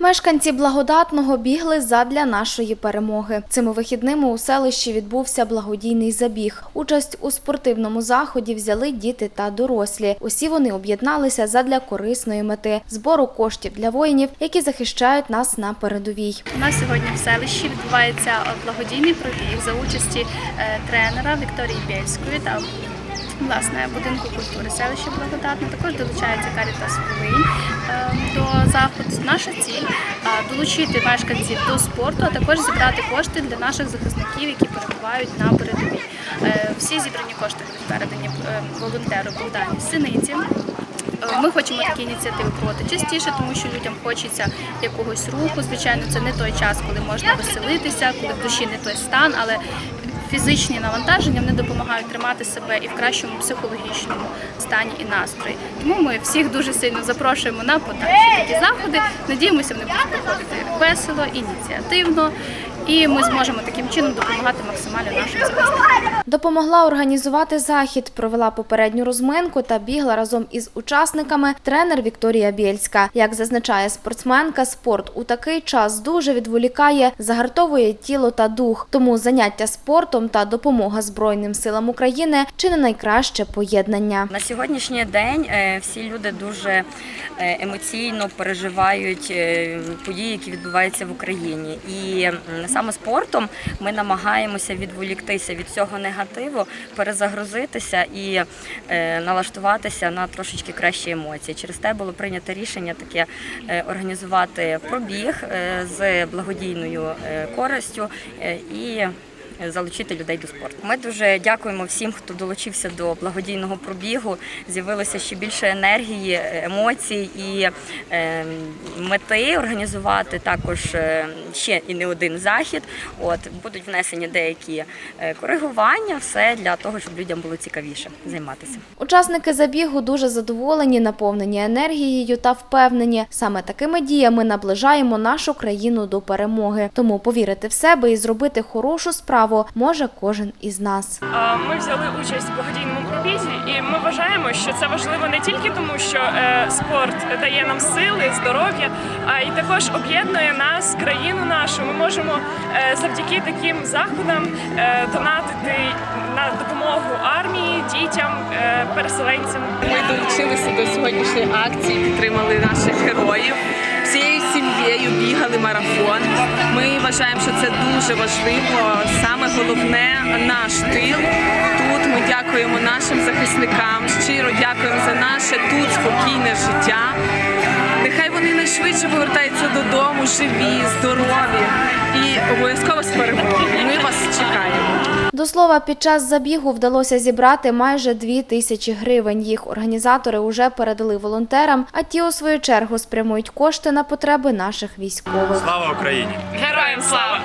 Мешканці благодатного бігли задля нашої перемоги. Цими вихідними у селищі відбувся благодійний забіг. Участь у спортивному заході взяли діти та дорослі. Усі вони об'єдналися задля корисної мети збору коштів для воїнів, які захищають нас на передовій. У нас сьогодні в селищі відбувається благодійний пробіг за участі е, тренера Вікторії Бєльської та власне будинку культури селища Благодатне. Також долучається Карітас Волинь е, до заходу. Наша ціль е, долучити мешканців до спорту, а також зібрати кошти для наших захисників, які перебувають на передовій. Е, Всі зібрані кошти будуть передані волонтеру Богдані Синиці. Ми хочемо такі ініціативи проводити частіше, тому що людям хочеться якогось руху. Звичайно, це не той час, коли можна веселитися, коли в душі не той стан, але фізичні навантаження вони допомагають тримати себе і в кращому психологічному стані і настрої. Тому ми всіх дуже сильно запрошуємо на подальші такі заходи. Надіємося, вони будуть проходити весело, ініціативно, і ми зможемо таким чином допомагати максимально нашим захисникам. Допомогла організувати захід, провела попередню розминку та бігла разом із учасниками тренер Вікторія Бєльська. Як зазначає спортсменка, спорт у такий час дуже відволікає, загартовує тіло та дух. Тому заняття спортом та допомога Збройним силам України чи не найкраще поєднання. На сьогоднішній день е, всі люди дуже е, емоційно переживають е, події, які відбуваються в Україні. І саме спортом ми намагаємося відволіктися від цього негативу, перезагрузитися і е, налаштуватися на трошечки кращі емоції. Через те було прийнято рішення таке е, організувати пробіг е, з благодійною користю і залучити людей до спорту. Ми дуже дякуємо всім, хто долучився до благодійного пробігу. З'явилося ще більше енергії, емоцій і е, мети організувати також е, ще і не один захід. От будуть внесені деякі е, коригування, все для того, щоб людям було цікавіше займатися. Учасники забігу дуже задоволені, наповнені енергією та впевнені. Саме такими діями наближаємо нашу країну до перемоги. Тому повірити в себе і зробити хорошу справу може кожен із нас. А, Ми взяли участь в благодійному пробізі, і ми вважаємо, що це важливо не тільки тому, що е, спорт дає нам сили, здоров'я, а й також об'єднує нас, країну нашу. Ми можемо е, завдяки таким заходам е, донатити на допомогу армії, дітям, переселенцям. Ми долучилися до сьогоднішньої акції, підтримали наших героїв. Бігали марафон. Ми вважаємо, що це дуже важливо. Саме головне наш тил. Тут ми дякуємо нашим захисникам. Щиро дякуємо за наше тут спокійне життя. Нехай вони найшвидше повертаються додому, живі, здорові і обов'язково з перемогою. До слова, під час забігу вдалося зібрати майже дві тисячі гривень. Їх організатори уже передали волонтерам, а ті у свою чергу спрямують кошти на потреби наших військових. Слава Україні! Героям слава!